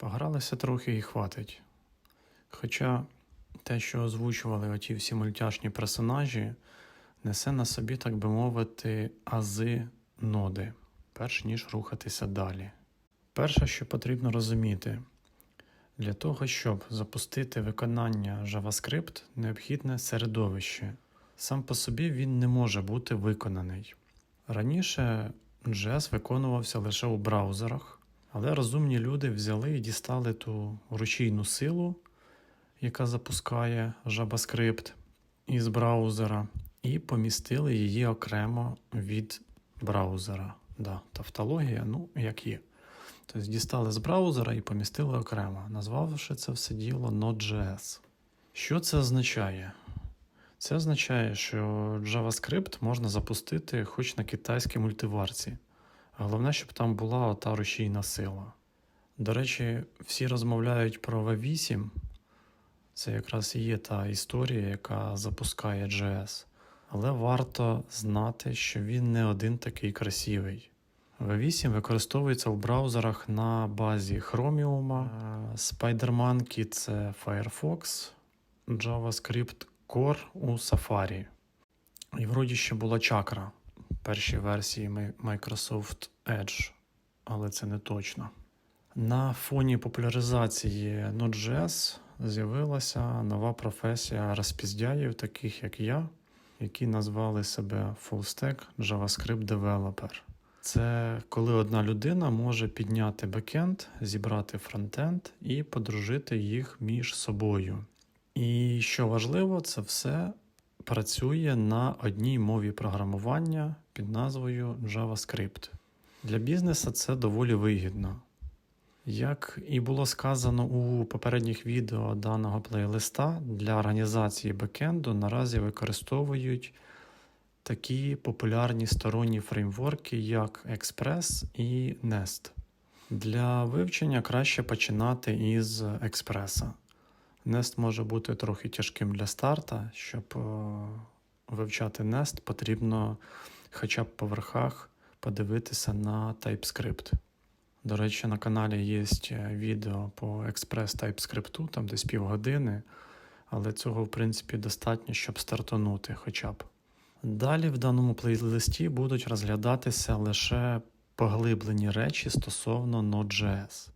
Погралися трохи і хватить. Хоча те, що озвучували оті всі мультяшні персонажі, несе на собі, так би мовити, ази ноди, перш ніж рухатися далі. Перше, що потрібно розуміти, для того, щоб запустити виконання JavaScript, необхідне середовище. Сам по собі він не може бути виконаний. Раніше JS виконувався лише у браузерах, але розумні люди взяли і дістали ту рушійну силу, яка запускає JavaScript із браузера, і помістили її окремо від браузера. Да, тавтологія, ну як є. Тобто дістали з браузера і помістили окремо, назвавши це все діло Node.js. Що це означає? Це означає, що JavaScript можна запустити хоч на китайській мультиварці. Головне, щоб там була ота рушійна сила. До речі, всі розмовляють про V8. Це якраз і є та історія, яка запускає JS. Але варто знати, що він не один такий красивий. V8 використовується в браузерах на базі Chromium, SpiderMonkey – це Firefox, JavaScript Core у Safari. І вроді ще була чакра першій версії Microsoft Edge, але це не точно. На фоні популяризації Node.js з'явилася нова професія розпіздяїв, таких як я, які назвали себе Full-Stack JavaScript Developer. Це коли одна людина може підняти бекенд, зібрати фронтенд і подружити їх між собою. І що важливо, це все працює на одній мові програмування під назвою JavaScript. Для бізнесу це доволі вигідно. Як і було сказано у попередніх відео даного плейлиста, для організації бекенду наразі використовують такі популярні сторонні фреймворки, як Express і Nest. Для вивчення краще починати із Експреса. Nest може бути трохи тяжким для старта. Щоб е, вивчати Nest, потрібно хоча б по верхах подивитися на TypeScript. До речі, на каналі є відео по Express TypeScript, там десь півгодини, але цього, в принципі, достатньо, щоб стартанути хоча б. Далі в даному плейлисті будуть розглядатися лише поглиблені речі стосовно Node.js.